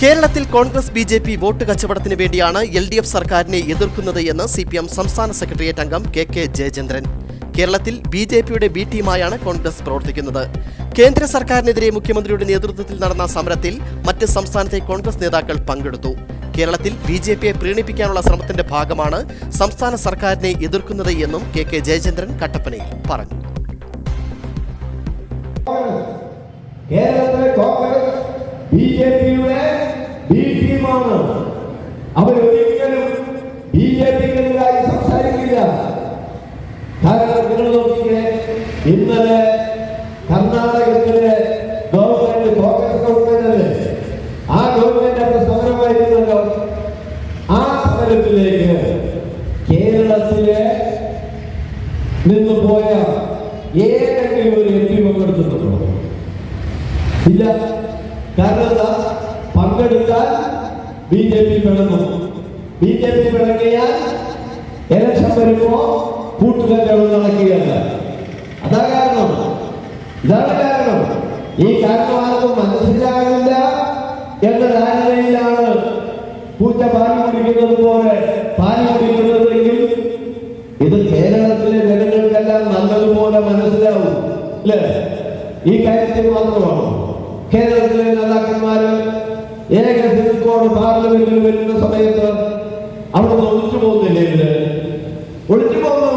കേരളത്തിൽ Congress B J P vote കച്ചവടത്തിന് വേണ്ടിയാണ് എൽ ഡി എഫ് സർക്കാരിനെ എതിർക്കുന്നത് എന്ന് സി പി എം സംസ്ഥാന സെക്രട്ടേറിയറ്റ് അംഗം കെ കെ ജയചന്ദ്രൻ. കേരളത്തിൽ ബി ജെ പിയുടെ ബി ടീമായാണ് കോൺഗ്രസ് പ്രവർത്തിക്കുന്നത്. കേന്ദ്ര സർക്കാരിനെതിരെ മുഖ്യമന്ത്രിയുടെ നേതൃത്വത്തിൽ നടന്ന സമരത്തിൽ മറ്റ് സംസ്ഥാനത്തെ കോൺഗ്രസ് നേതാക്കൾ പങ്കെടുത്തു. കേരളത്തിൽ ബി ജെ പിയെ പ്രീണിപ്പിക്കാനുള്ള ശ്രമത്തിന്റെ ഭാഗമാണ് സംസ്ഥാന സർക്കാരിനെ എതിർക്കുന്നത് എന്നും കെ കെ ജയചന്ദ്രൻ കട്ടപ്പനയിൽ പറഞ്ഞു. കേരളത്തിലെ കോൺഗ്രസ് ബി ജെ പിയുടെ ബി ടീമാണ് അവരൊരിക്കലും ബി ജെ പിക്കെതിരായി സംസാരിക്കില്ല. കാരണം നിങ്ങൾ നോക്കിക്കേ ഇന്നലെ കർണാടകത്തിലെ ഗവൺമെന്റ് കോൺഗ്രസ് ഗവൺമെന്റ് ആ ഗവൺമെന്റ് അവിടെ സമരമായിരുന്നല്ലോ ആ സമരത്തിലേക്ക് കേരളത്തിലെ നിന്ന് പോയ ഏതെങ്കിലും ഒരു എം പങ്കെടുത്തിട്ടുണ്ടോ? ഇല്ല. കാരണം പങ്കെടുത്താൽ ബി ജെ പി പിളങ്ങും ബി ജെ പി പിളങ്ങിയാൽ എലക്ഷൻ വരുമ്പോ കൂട്ടുകെട്ടുകൾ നടക്കുകയല്ല അതാ കാരണം. ഇതാണ് കാരണം. ഈ കാരണമാർക്കും മനസ്സിലാകില്ല എന്ന ധാരണയിലാണ് പൂച്ച പാൽ കുടിക്കുന്നത് പോലെ പാൽ കുടിക്കുന്നതെങ്കിൽ ഇത് കേരളത്തിലെ ജനങ്ങൾക്കെല്ലാം നല്ലതുപോലെ മനസ്സിലാവും അല്ലേ? ഈ കാര്യത്തിൽ മാത്രമാണ്. കേരളത്തിലെ നേതാക്കന്മാര് ഏക സിവിക്കോട് പാർലമെന്റിൽ വരുന്ന സമയത്ത് അവിടുന്ന് ഒളിച്ചു പോകുന്നില്ലേ ഇവർ ഒളിച്ചു പോകുന്നു